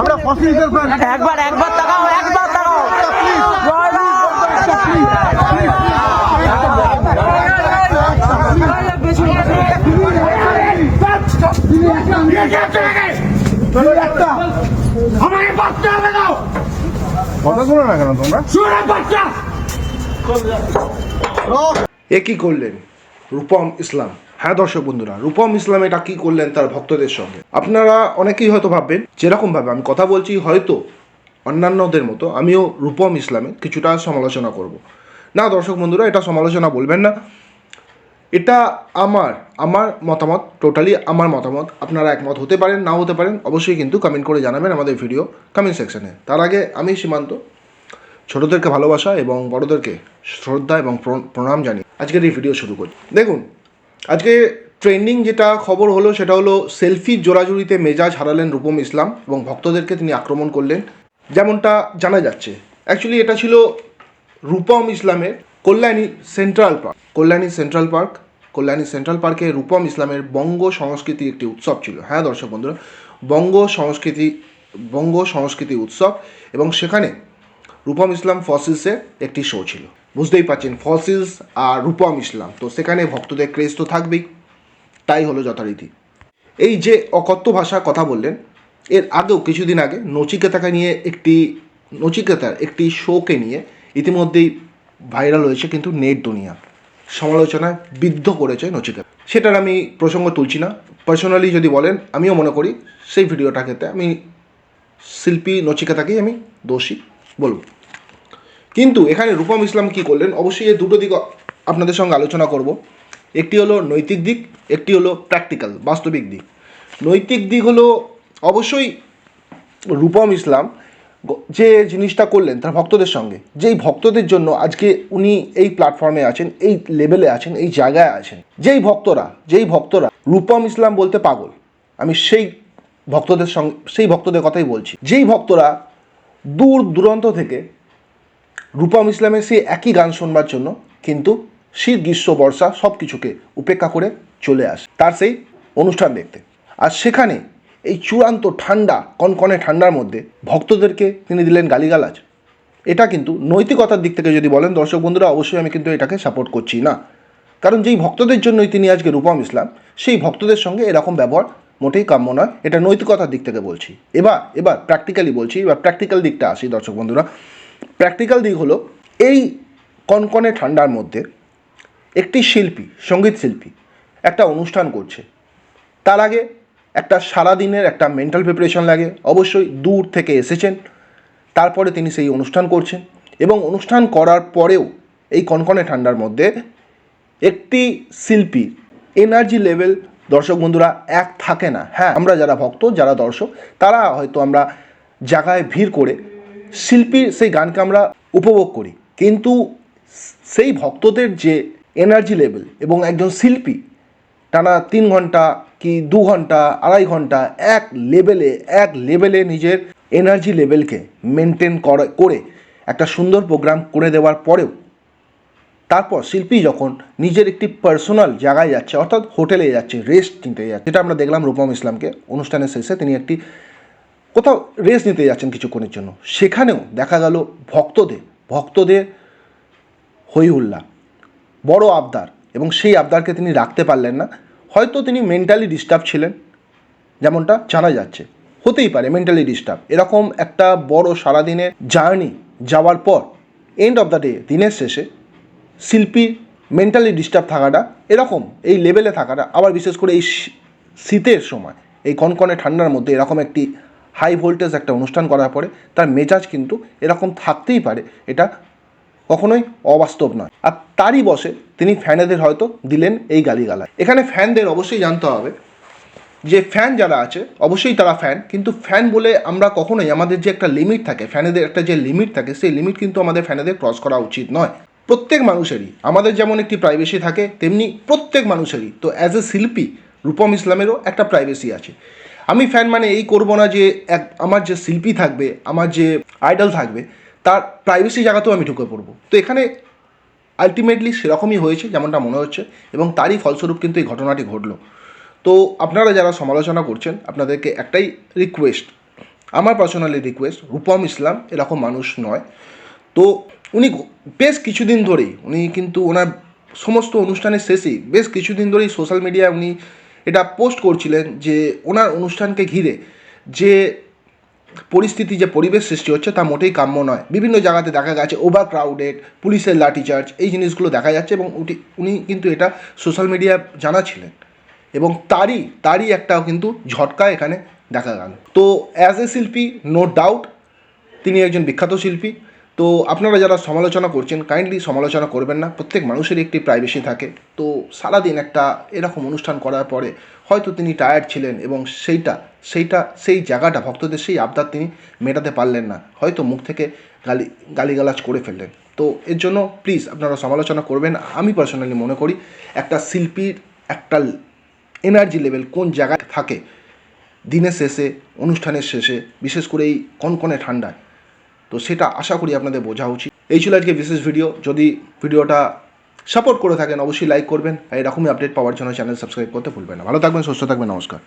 আমরা এ কি করলেন? রূপম ইসলাম। হ্যাঁ দর্শক বন্ধুরা, রূপম ইসলাম এটা কি করলেন তার ভক্তদের সঙ্গে? আপনারা অনেকেই হয়তো ভাববেন যেরকম ভাবে আমি কথা বলছি, হয়তো অন্যান্যদের মতো আমিও রূপম ইসলামের কিছুটা সমালোচনা করব। না দর্শক বন্ধুরা, এটা সমালোচনা বলবেন না। এটা আমার আমার মতামত টোটালি আমার মতামত। আপনারা একমত হতে পারেন, নাও হতে পারেন, অবশ্যই কিন্তু কমেন্ট করে জানাবেন আমাদের ভিডিও কমেন্ট সেকশনে তার আগে আমি সীমান্ত, ছোটোদেরকে ভালোবাসা এবং বড়দেরকে শ্রদ্ধা এবং প্র- প্রণাম জানি আজকের এই ভিডিও শুরু করি। দেখুন আজকে ট্রেন্ডিং যেটা খবর হলো সেটা হলো সেলফি জোরাজুরিতে মেজাজ হারালেন রূপম ইসলাম এবং ভক্তদেরকে তিনি আক্রমণ করলেন। যেমনটা জানা যাচ্ছে অ্যাকচুয়ালি এটা ছিল রূপম ইসলামের Kalyani central park Kalyani central park Kalyani central পার্কে রূপম ইসলামের বঙ্গ সংস্কৃতি একটি উৎসব ছিল। হ্যাঁ দর্শক বন্ধুরা, বঙ্গ সংস্কৃতি বঙ্গ সংস্কৃতি উৎসব এবং সেখানে রূপম ইসলাম ফসিলসের একটি শো ছিল। বুঝতেই পারছেন ফসিলস আর রূপম ইসলাম। তো সেখানে ভক্তদের ক্রেজ তো থাকবেই, তাই হলো যথারীতি। এই যে অকথ্য ভাষার কথা বললেন, এর আগেও কিছুদিন আগে নচিকেতাকে নিয়ে একটি, নচিকেতার একটি শোকে নিয়ে ইতিমধ্যেই ভাইরাল হয়েছে কিন্তু নেট দুনিয়া। সমালোচনায় বিদ্ধ করেছে নচিকেতা। সেটার আমি প্রসঙ্গ তুলছি না। পার্সোনালি যদি বলেন, আমিও মনে করি, সেই ভিডিওটাকে আমি শিল্পী নচিকেতাকেই আমি দোষী। বলব কিন্তু এখানে রূপম ইসলাম কি করলেন? অবশ্যই এই দুটো দিক আপনাদের সঙ্গে আলোচনা করব। একটি হলো নৈতিক দিক, একটি হলো প্র্যাকটিক্যাল বাস্তবিক দিক। নৈতিক দিক হলো অবশ্যই রূপম ইসলাম যে জিনিসটা করলেন তার ভক্তদের সঙ্গে, যেই ভক্তদের জন্য আজকে উনি এই প্ল্যাটফর্মে আছেন, এই লেভেলে আছেন, এই জায়গায় আছেন, যেই ভক্তরা যেই ভক্তরা রূপম ইসলাম বলতে পাগল, আমি সেই ভক্তদের সঙ্গে, সেই ভক্তদের কথাই বলছি, যেই ভক্তরা দূর দূরান্ত থেকে রূপম ইসলামের সেই একই গান শোনবার জন্য কিন্তু শীত, গ্রীষ্ম, বর্ষা সব কিছুকে উপেক্ষা করে চলে আসে তার সেই অনুষ্ঠান দেখতে। আর সেখানে এই চূড়ান্ত ঠান্ডা, কনকনে ঠান্ডার মধ্যে ভক্তদেরকে তিনি দিলেন গালিগালাজ। এটা কিন্তু নৈতিকতার দিক থেকে যদি বলেন, দর্শক বন্ধুরা, অবশ্যই আমি কিন্তু এটাকে সাপোর্ট করছি না। কারণ যেই ভক্তদের জন্যই তিনি আজকে রূপম ইসলাম, সেই ভক্তদের সঙ্গে এরকম ব্যবহার মোটেই কাম্য নয়। এটা নৈতিকতার দিক থেকে বলছি। এবার এবার প্র্যাকটিক্যালি বলছি, এবার প্র্যাকটিক্যাল দিকটা আসি দর্শক বন্ধুরা। প্র্যাকটিক্যাল দিক হলো, এই কনকনে ঠান্ডার মধ্যে একটি শিল্পী, সংগীত শিল্পী একটা অনুষ্ঠান করছে। তার আগে একটা সারাদিনের একটা মেন্টাল প্রিপারেশন লাগে, অবশ্যই দূর থেকে এসেছেন। তারপরে তিনি সেই অনুষ্ঠান করছেন এবং অনুষ্ঠান করার পরেও এই কনকনে ঠান্ডার মধ্যে একটি শিল্পী এনার্জি লেভেল দর্শক বন্ধুরা এক থাকে না। হ্যাঁ আমরা যারা ভক্ত, যারা দর্শক, তারা হয়তো আমরা জায়গায় ভিড় করে শিল্পীর সেই গানকে আমরা উপভোগ করি। কিন্তু সেই ভক্তদের যে এনার্জি লেভেল এবং একজন শিল্পী টানা তিন ঘণ্টা কি দু ঘণ্টা, আড়াই ঘণ্টা এক লেভেলে এক লেভেলে নিজের এনার্জি লেভেলকে মেনটেন করে একটা সুন্দর প্রোগ্রাম করে দেওয়ার পরেও তারপর শিল্পী যখন নিজের একটি পার্সোনাল জায়গায় যাচ্ছে, অর্থাৎ হোটেলে যাচ্ছে রেস্ট নিতে যাচ্ছে, যেটা আমরা দেখলাম রূপম ইসলামকে অনুষ্ঠানের শেষে, তিনি একটি কোথাও রেস্ট নিতে যাচ্ছেন কিছুক্ষণের জন্য। সেখানেও দেখা গেল ভক্তদের ভক্তদের হই হুল্লা বড় আবদার এবং সেই আবদারকে তিনি রাখতে পারলেন না। হয়তো তিনি মেন্টালি ডিস্টার্ব ছিলেন, যেমনটা জানা যাচ্ছে। হতেই পারে মেন্টালি ডিস্টার্ব এরকম একটা বড় সারাদিনের জার্নি যাওয়ার পর এন্ড অফ দ্য ডে দিনের শেষে শিল্পীর মেন্টালি ডিস্টার্ব থাকাটা, এরকম এই লেভেলে থাকাটা, আবার বিশেষ করে এই শীতের সময়, এই কনকনে ঠান্ডার মধ্যে এরকম একটি হাই ভোল্টেজ একটা অনুষ্ঠান করার পরে তার মেজাজ কিন্তু এরকম থাকতেই পারে। এটা কখনোই অবাস্তব নয়। আর তারই বসে তিনি ফ্যানেদের হয়তো দিলেন এই গালিগালা এখানে ফ্যানদের অবশ্যই জানতে হবে যে ফ্যান যারা আছে, অবশ্যই তারা ফ্যান, কিন্তু ফ্যান বলে আমরা কখনোই আমাদের যে একটা লিমিট থাকে, ফ্যানেদের একটা যে লিমিট থাকে, সেই লিমিট কিন্তু আমাদের ফ্যানেদের ক্রস করা উচিত নয়। প্রত্যেক মানুষেরই, আমাদের যেমন একটি প্রাইভেসি থাকে, তেমনি প্রত্যেক মানুষেরই। তো অ্যাজ এ শিল্পী রূপম ইসলামেরও একটা প্রাইভেসি আছে। আমি ফ্যান মানে এই করব না যে এক, আমার যে শিল্পী থাকবে, আমার যে আইডল থাকবে, তার প্রাইভেসি জায়গাতেও আমি ঢুকে পড়ব। তো এখানে আলটিমেটলি সেরকমই হয়েছে যেমনটা মনে হচ্ছে এবং তারই ফলস্বরূপ কিন্তু এই ঘটনাটি ঘটলো। তো আপনারা যারা সমালোচনা করছেন, আপনাদেরকে একটাই রিকোয়েস্ট আমার পার্সোনালি রিকোয়েস্ট রূপম ইসলাম এরকম মানুষ নয়। তো উনি বেশ কিছুদিন ধরেই, উনি কিন্তু ওনার সমস্ত অনুষ্ঠানের শেষেই বেশ কিছুদিন ধরেই সোশ্যাল মিডিয়ায় উনি এটা পোস্ট করছিলেন যে ওনার অনুষ্ঠানকে ঘিরে যে পরিস্থিতি, যে পরিবেশ সৃষ্টি হচ্ছে তা মোটেই কাম্য নয়। বিভিন্ন জায়গাতে দেখা গেছে ওভার ক্রাউডেড পুলিশের লাঠিচার্জ, এই জিনিসগুলো দেখা যাচ্ছে এবং উনি কিন্তু এটা সোশ্যাল মিডিয়া জানাছিলেন এবং তারই তারই একটা কিন্তু ঝটকা এখানে দেখা গেল। তো অ্যাজ এ শিল্পী নো ডাউট তিনি একজন বিখ্যাত শিল্পী। তো আপনারা যারা সমালোচনা করছেন কাইন্ডলি সমালোচনা করবেন না। প্রত্যেক মানুষেরই একটি প্রাইভেসি থাকে। তো সারাদিন একটা এরকম অনুষ্ঠান করার পরে হয়তো তিনি টায়ার্ড ছিলেন এবং সেইটা সেইটা, সেই জায়গাটা, ভক্তদের সেই আবদার তিনি মেটাতে পারলেন না। হয়তো মুখ থেকে গালি, গালিগালাজ করে ফেললেন। তো এর জন্য প্লিজ আপনারা সমালোচনা করবেন। আমি পার্সোনালি মনে করি একটা শিল্পীর একটা এনার্জি লেভেল কোন জায়গায় থাকে, দিনের শেষে, অনুষ্ঠানের শেষে, বিশেষ করে এই কনকনে ঠান্ডায় তো সেটা আশা করি আপনাদের বোঝা উচিত। এই ছিল আজকে বিশেষ ভিডিও যদি ভিডিওটা সাপোর্ট করে থাকেন, অবশ্যই লাইক করবেন। আর এরকমই আপডেট পাওয়ার জন্য চ্যানেল সাবস্ক্রাইব করতে ভুলবেন না। ভালো থাকবেন, সুস্থ থাকবেন, নমস্কার।